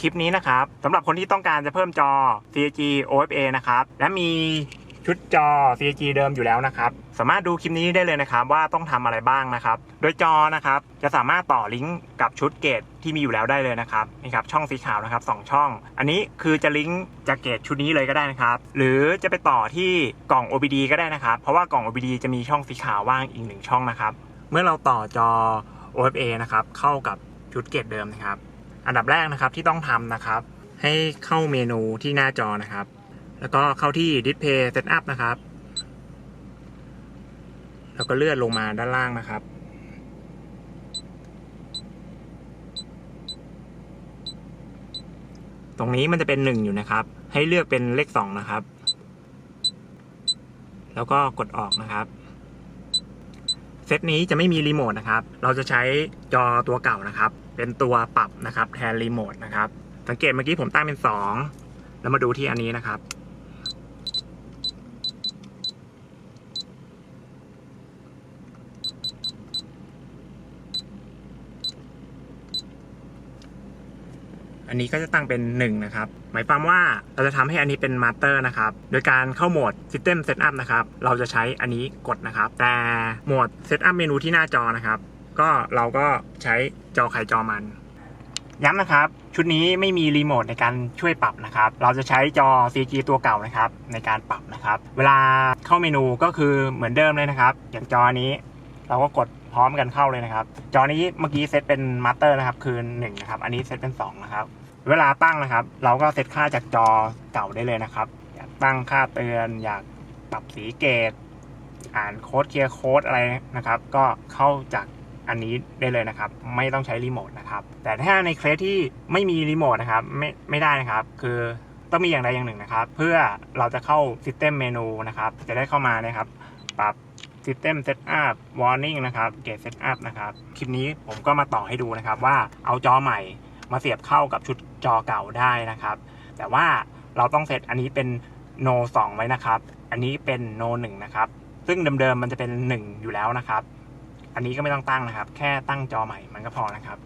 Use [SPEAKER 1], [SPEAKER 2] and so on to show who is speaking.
[SPEAKER 1] คลิปนี้นะครับสำหรับคนที่ต้องการจะเพิ่มจอ CG OFA นะครับ และมีชุดจอ CG เดิมอยู่แล้วนะครับ สามารถดูคลิปนี้ได้เลยนะครับ ว่าต้องทำอะไรบ้างนะครับ โดยจอนะครับ จะสามารถต่อลิงก์กับชุดเกตที่มีอยู่แล้วได้เลยนะครับนี่ครับช่องสีขาวนะครับสองช่อง อันนี้คือจะลิงก์จากเกตชุดนี้เลยก็ได้นะครับ หรือจะไปต่อที่กล่อง OBD ก็ได้นะครับ เพราะว่ากล่อง OBD จะมีช่องสีขาวว่างอีกหนึ่งช่องนะครับ เมื่อเราต่อจอ OFA นะครับเข้ากับชุดเกตเดิมนะครับ อันดับแรกนะครับที่ต้องทำนะครับ ให้เข้าเมนูที่หน้าจอนะครับ แล้วก็เข้าที่ Display Setup นะครับ แล้วก็เลื่อนลงมาด้านล่างนะครับ ตรงนี้มันจะเป็นหนึ่งอยู่นะครับ ให้เลือกเป็นเลขสองนะครับ แล้วก็กดออกนะครับ เซตนี้จะไม่มีรีโมทนะครับ เราจะใช้จอตัวเก่านะครับ เป็นตัวปรับนะครับแทนรีโมทนะครับ สังเกตเมื่อกี้ผมตั้งเป็น 2 แล้วมาดูที่อันนี้นะครับ อันนี้ก็จะตั้งเป็น 1 นะครับ หมายความว่าเราจะทำให้อันนี้เป็นมาสเตอร์นะครับ โดยการเข้าโหมด System Setup นะครับ เราจะใช้อันนี้กดนะครับ แต่โหมด Setup เมนูที่หน้าจอนะครับ ก็เราก็ใช้จอใครจอมัน ย้ำนะครับ ชุดนี้ไม่มีรีโมทในการช่วยปรับนะครับ เราจะใช้จอ CG ตัวเก่านะครับ ในการปรับนะครับ เวลาเข้าเมนูก็คือเหมือนเดิมเลยนะครับ อย่างจอนี้ เราก็กด ร้อมกันเข้าเลยนะครับ จอนี้เมื่อกี้เซตเป็นมาสเตอร์นะครับคือ1นะครับ อันนี้เซตเป็น2นะครับ เวลาตั้งนะครับ เราก็เซตค่าจากจอเก่าได้เลยนะครับอยากตั้งค่าเตือนอยากปรับสีเกต อ่านโค้ดเคลียร์โค้ดอะไรนะครับ ก็เข้าจากอันนี้ได้เลยนะครับ ไม่ต้องใช้รีโมทนะครับ แต่ถ้าในเคสที่ไม่มีรีโมทนะครับไม่ไม่ได้นะครับ คือต้องมีอย่างใดอย่างหนึ่งนะครับ เพื่อเราจะเข้า System เมนูนะครับ จะได้เข้ามานะครับ ปรับ System Setup Warning นะครับ Gate Setup นะครับ คลิปนี้ผมก็มาต่อให้ดูนะครับ ว่าเอาจอใหม่มาเสียบเข้ากับชุดจอเก่าได้นะครับ แต่ว่าเราต้องเซตอันนี้เป็น No 2 ไว้นะครับ อันนี้เป็น No 1 นะครับ ซึ่งเดิมๆมันจะเป็น 1 อยู่แล้วนะครับ อันนี้ก็ไม่ต้องตั้งนะครับ แค่ตั้งจอใหม่มันก็พอนะครับ